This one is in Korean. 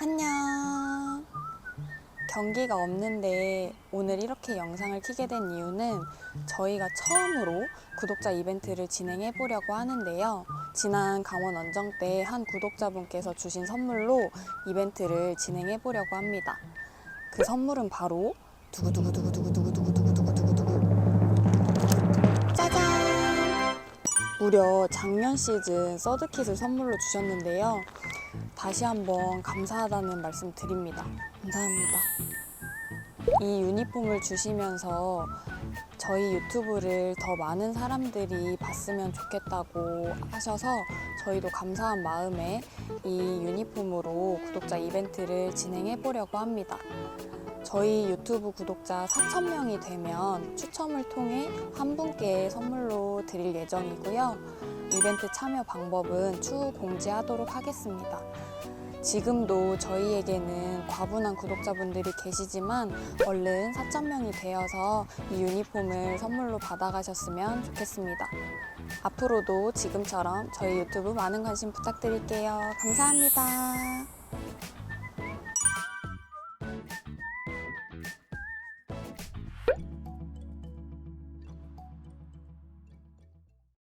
안녕. 경기가 없는데 오늘 이렇게 영상을 키게 된 이유는 저희가 처음으로 구독자 이벤트를 진행해 보려고 하는데요. 지난 강원 원정 때 한 구독자분께서 주신 선물로 이벤트를 진행해 보려고 합니다. 그 선물은 바로 두구두구두구두구두구두구두구두구두구 짜잔! 무려 작년 시즌 서드킷을 선물로 주셨는데요. 다시 한번 감사하다는 말씀 드립니다. 감사합니다. 이 유니폼을 주시면서 저희 유튜브를 더 많은 사람들이 봤으면 좋겠다고 하셔서 저희도 감사한 마음에 이 유니폼으로 구독자 이벤트를 진행해 보려고 합니다. 저희 유튜브 구독자 4,000명이 되면 추첨을 통해 한 분께 선물로 드릴 예정이고요. 이벤트 참여 방법은 추후 공지하도록 하겠습니다. 지금도 저희에게는 과분한 구독자분들이 계시지만 얼른 4,000명이 되어서 이 유니폼을 선물로 받아가셨으면 좋겠습니다. 앞으로도 지금처럼 저희 유튜브 많은 관심 부탁드릴게요. 감사합니다.